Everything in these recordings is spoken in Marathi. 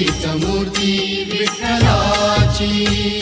मूर्ती विठ्ठलाची.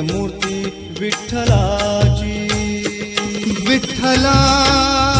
मूर्ती विठ्ठलाची. विठ्ठला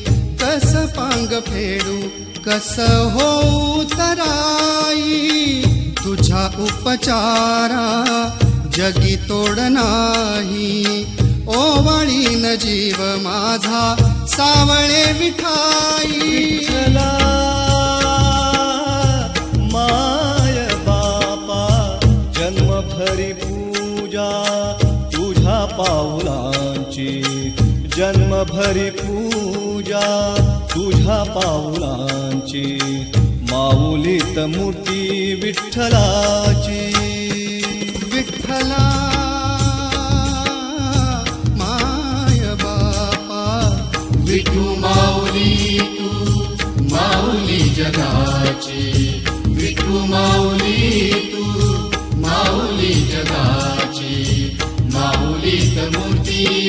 कस पांग फेडू कस हो तराई तुझा उपचारा जगी तोड नाही. ओवळीन जीव माझा सावळे विठाई जन्मभरी पूजा। तुझ्या पाऊलांची माऊलीत मूर्ती विठ्ठलाची। विठ्ठला माय बापा विठू माऊली तू माऊली जगाची। विठू माऊली तू माऊली जगाची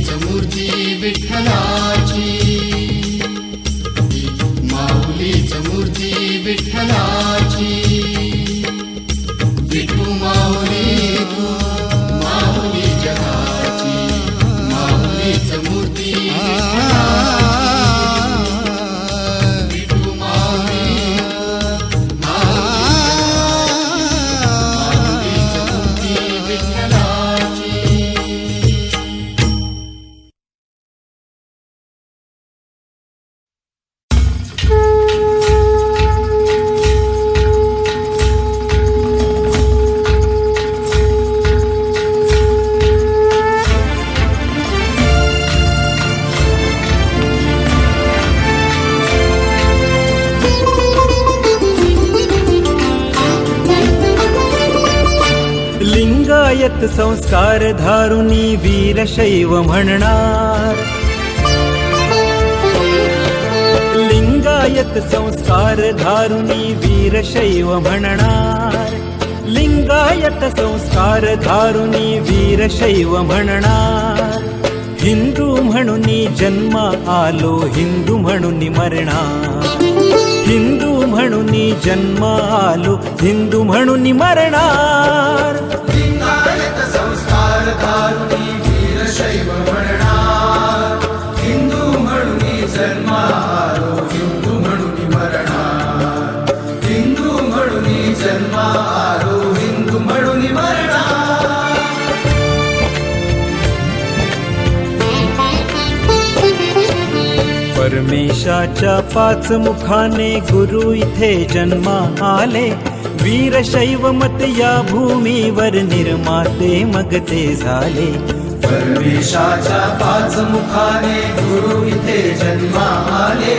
माऊलीच मूर्ती विठ्ठलाची. माऊलीच मूर्ती विठ्ठलाची. लिंगायत संस्कार धारुनी वीरशैव म्हणणार लिंगायत संस्कार धारुनी वीरशैव म्हणणार लिंगायत संस्कार धारुनी वीरशैव म्हणणार हिंदू म्हणून जन्म आलो हिंदू म्हणून मरणार हिंदू म्हणून जन्म आलो हिंदू म्हणून मरणार लिंगायत दारुणी धारुनी वीरशैव म्हणणार हिंदू म्हणून जन्मारो हिंदू म्हणून मरणार. हिंदू म्हणून जन्मारो हिंदू म्हणून मरणार. परमेशाच्या पाच मुखाने गुरु इथे जन्मा आले. वीरशैव मत या भूमीवर निर्माते मग ते झाले. परमेशाच्या पाच मुखाने गुरु इथे जन्मा आले.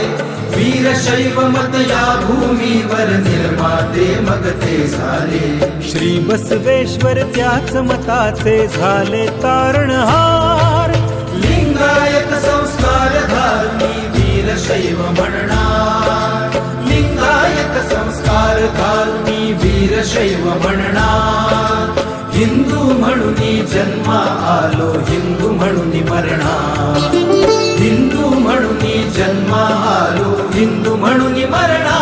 वीरशैव मत या भूमीवर निर्माते मग ते झाले. श्री बसवेश्वर त्याच मताचे झाले तारणहार. लिंगायत संस्कार धारुनी वीरशैव म्हणणार संस्कार धारुनी वीरशैव म्हणणार हिंदू म्हणून जन्म आलो हिंदू म्हणून मरणार हिंदू म्हणून जन्म आलो हिंदू म्हणून मरणार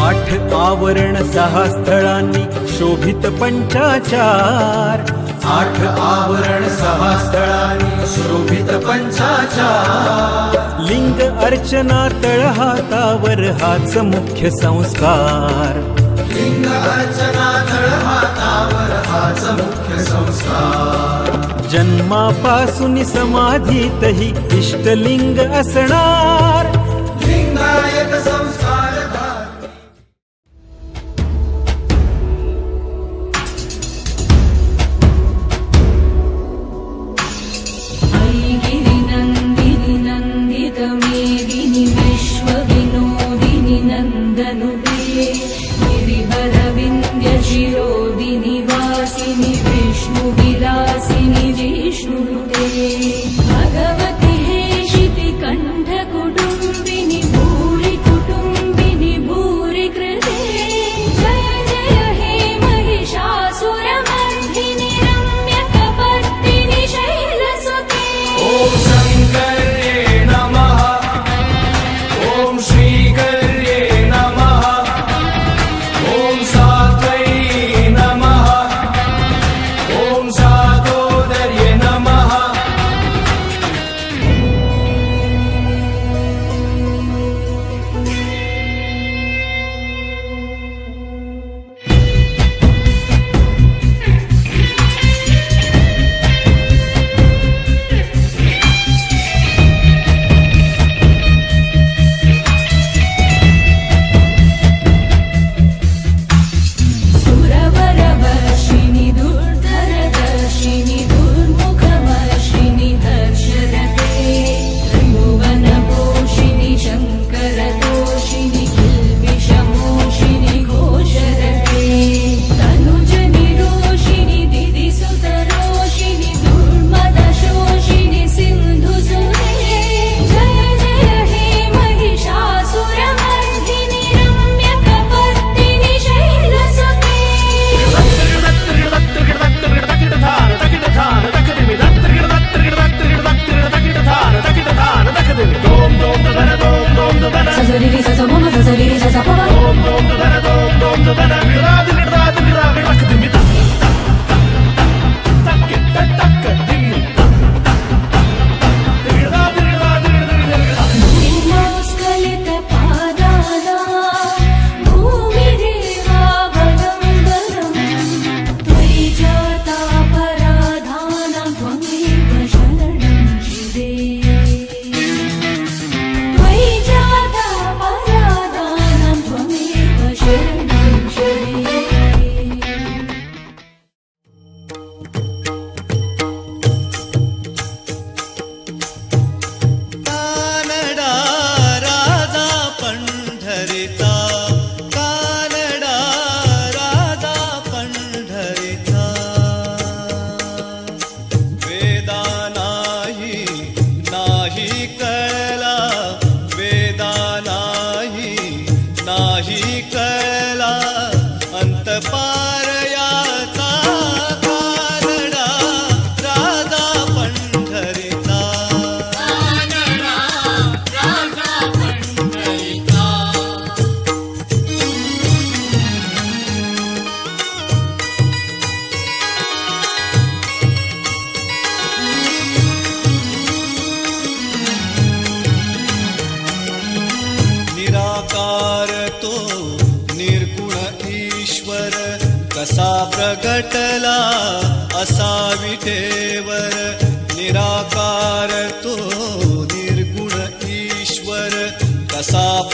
आठ आवरण सहा स्थळांनी शोभित पंचाचार. आठ आवरण सहा स्थळांनी शोभित पंचाचार लिंग अर्चना तळहातावर हाच मुख्य संस्कार. लिंग अर्चना तळहातावर हाच मुख्य संस्कार. जन्मापासून समाधीतही इष्टलिंग असणार. लिंगायत संस्कार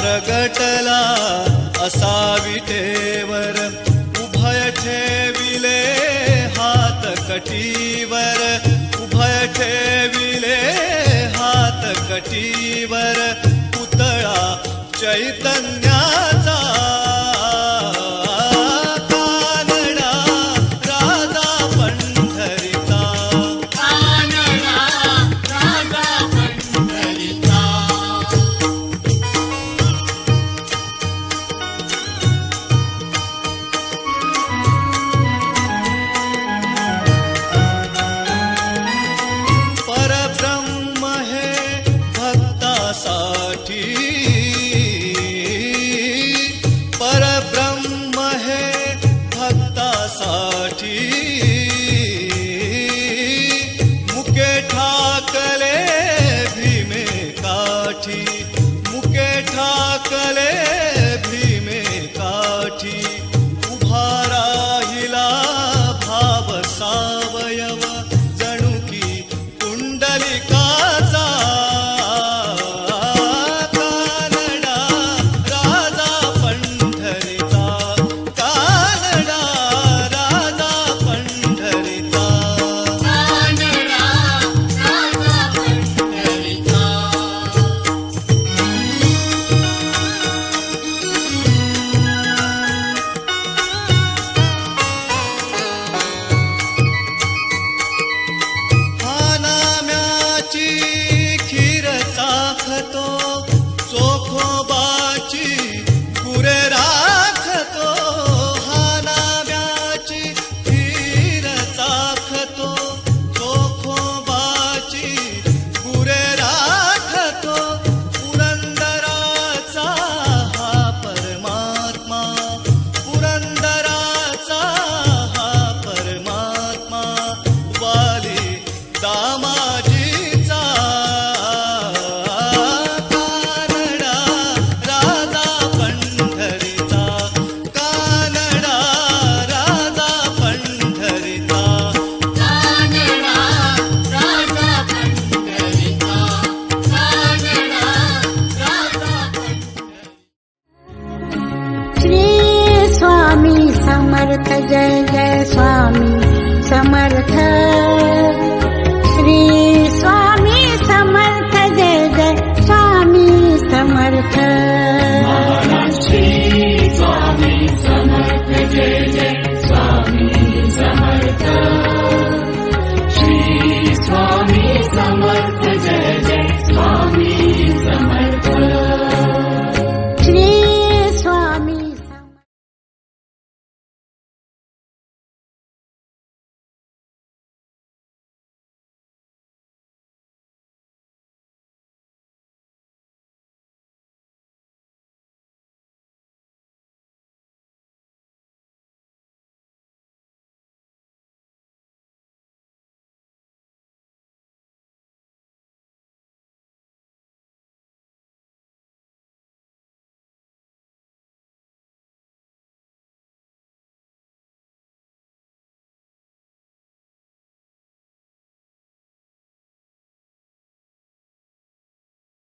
प्रगटला असा विटेवर उभय ठेविले हात कटीवर. उभय ठेविले हात कटीवर पुतळा चैतन्य